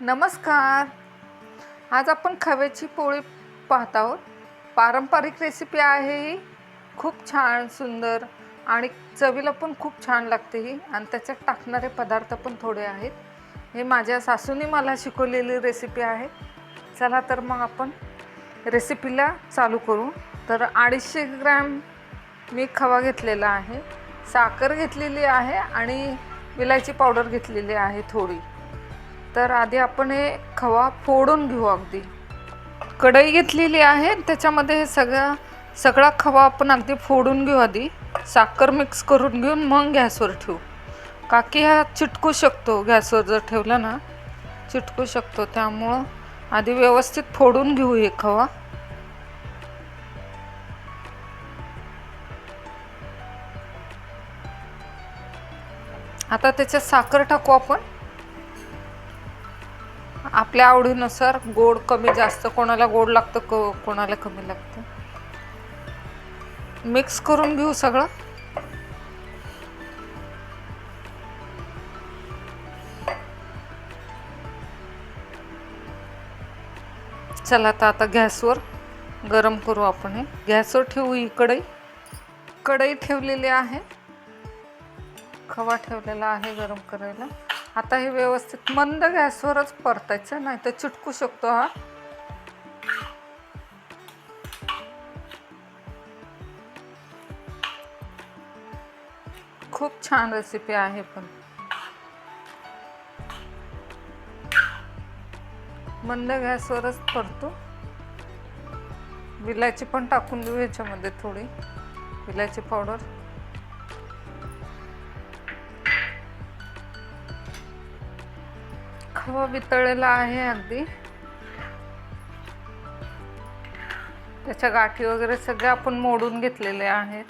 नमस्कार. आज आपण खव्याची पोळी पाहत आहोत. पारंपरिक रेसिपी आहे ही. खूप छान सुंदर आणि चवीला पण खूप छान लागते ही. आणि त्याच्यात टाकणारे पदार्थ पण थोडे आहेत. हे माझ्या सासूने मला शिकवलेली रेसिपी आहे. चला तर मग आपण रेसिपीला चालू करू. तर अडीचशे ग्रॅम मी खवा घेतलेला आहे. साखर घेतलेली आहे आणि विलायची पावडर घेतलेली आहे थोडी. तर आधी आपण हे खवा फोडून घेऊ अगदी. कढई घेतलेली आहे त्याच्यामध्ये हे सगळा सगळा खवा आपण अगदी फोडून घेऊ आधी. साखर मिक्स करून घेऊन मग गॅसवर ठेवू. काकी हा चिटकू शकतो गॅसवर जर ठेवला ना चिटकू शकतो. त्यामुळं आधी व्यवस्थित फोडून घेऊ हे खवा. आता त्याच्यात साखर टाकू आपण. आपल्या आवडीनुसार गोड कमी जास्त कोणाला गोड लागतं को कोणाला कमी लागतं? मिक्स करून घेऊ सगळं? चला आता आता गॅसवर गरम करू आपण हे. गॅसवर ठेवू ही कढई. कढई ठेवलेली आहे. खवा ठेवलेला आहे गरम करायला. आता हे व्यवस्थित मंद गॅसवरच परतायचं नाही तर चिटकू शकतो हा. खूप छान रेसिपी आहे पण. मंद गॅसवरच परतो. विलायची पण टाकून देऊ ह्याच्यामध्ये थोडी. विलायची पावडर. हो, खवा वितळलेला आहे अगदी. त्याच्या गाठी वगैरे सगळे आपण मोडून घेतलेले आहेत.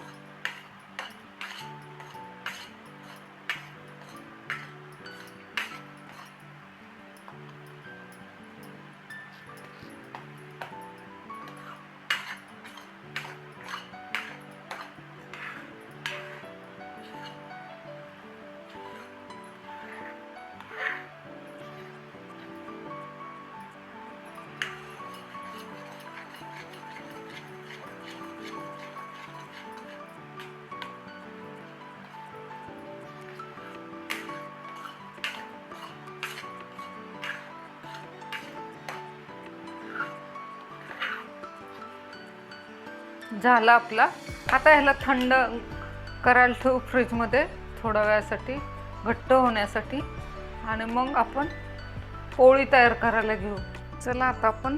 झाला आपला. आता ह्याला थंड करायला ठेवू फ्रीजमध्ये थोड्या वेळासाठी घट्ट होण्यासाठी. आणि मग आपण पोळी तयार करायला घेऊ. चला आता आपण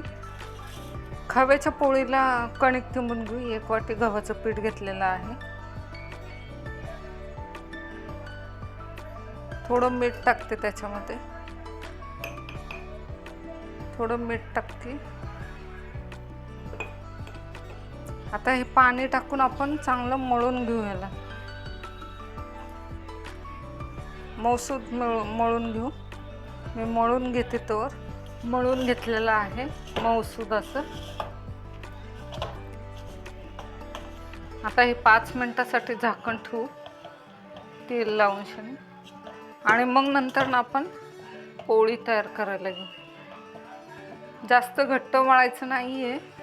खव्याच्या पोळीला कणिक तिंबून घेऊ. एक वाटी गव्हाचं पीठ घेतलेलं आहे. थोडं मीठ टाकते त्याच्यामध्ये. थोडं मीठ टाकते. आता हे पाणी टाकून आपण चांगलं मळून घेऊ याला. मौसूद मळून घेऊ. मी मळून घेते तर मळून घेतलेलं आहे मौसूद असं. आता हे पाच मिनटासाठी झाकण ठेवू. तेल लावून शनी आणि मग नंतर ना आपण पोळी तयार करायला घेऊ. जास्त घट्ट मळायचं नाही आहे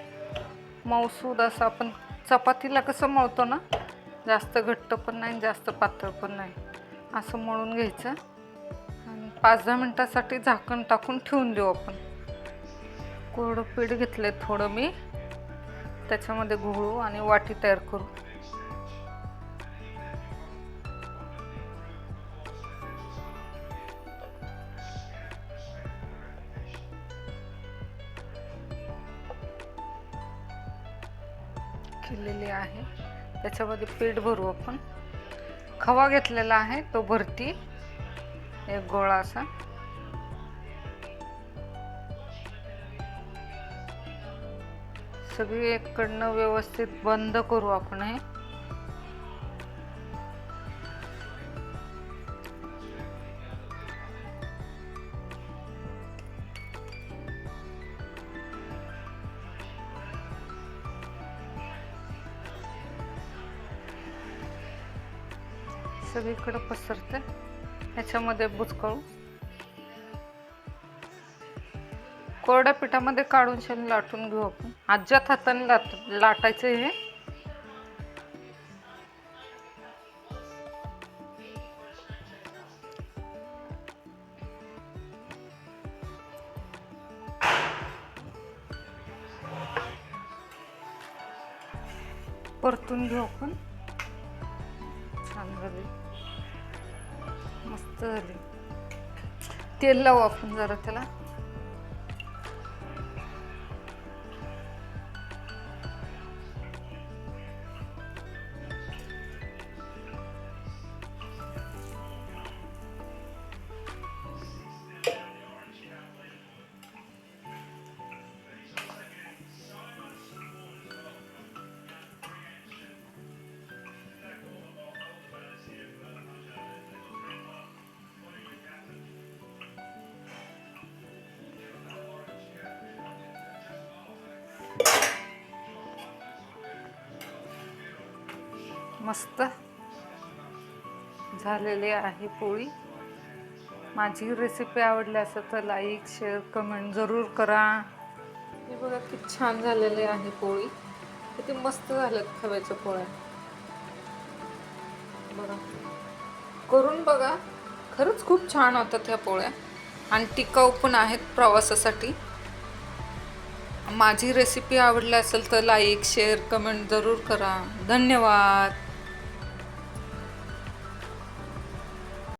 मऊसूद असं आपण चपातीला कसं मळतो ना जास्त घट्ट पण नाही जास्त पातळ पण नाही. असं मळून घ्यायचं. आणि पाच दहा मिनटासाठी झाकण टाकून ठेवून देऊ आपण. कोरडं पीठ घेतलं थोडं मी. त्याच्यामध्ये घोळू आणि वाटी तयार करू. केलेली आहे. त्याच्यामध्ये पीठ भरू आपण. खवा घेतलेला आहे तो भरती. एक गोळा असा. सगळी एककडनं व्यवस्थित बंद करू आपण हे. सगळीकडं पसरते. ह्याच्यामध्ये बुचकळू. कोरड्या पिठामध्ये काढून शेण लाटून घेऊ आपण. आज्यात हाताने लाट लाटायचं हे. परतून घेऊ आपण. मस्त झाली. तेल लावू आपण जरा त्याला. मस्त झालेली आहे पोळी. माझी रेसिपी आवडली असेल तर लाईक शेअर कमेंट जरूर करा. हे बघा किती छान झालेली आहे पोळी. किती मस्त झाल्यात खव्याच्या पोळ्या. बघा. करून बघा. खरंच खूप छान होतात ह्या पोळ्या. आणि टिकाऊ पण आहेत प्रवासासाठी. माझी रेसिपी आवडली असेल तर लाईक शेअर कमेंट जरूर करा. धन्यवाद.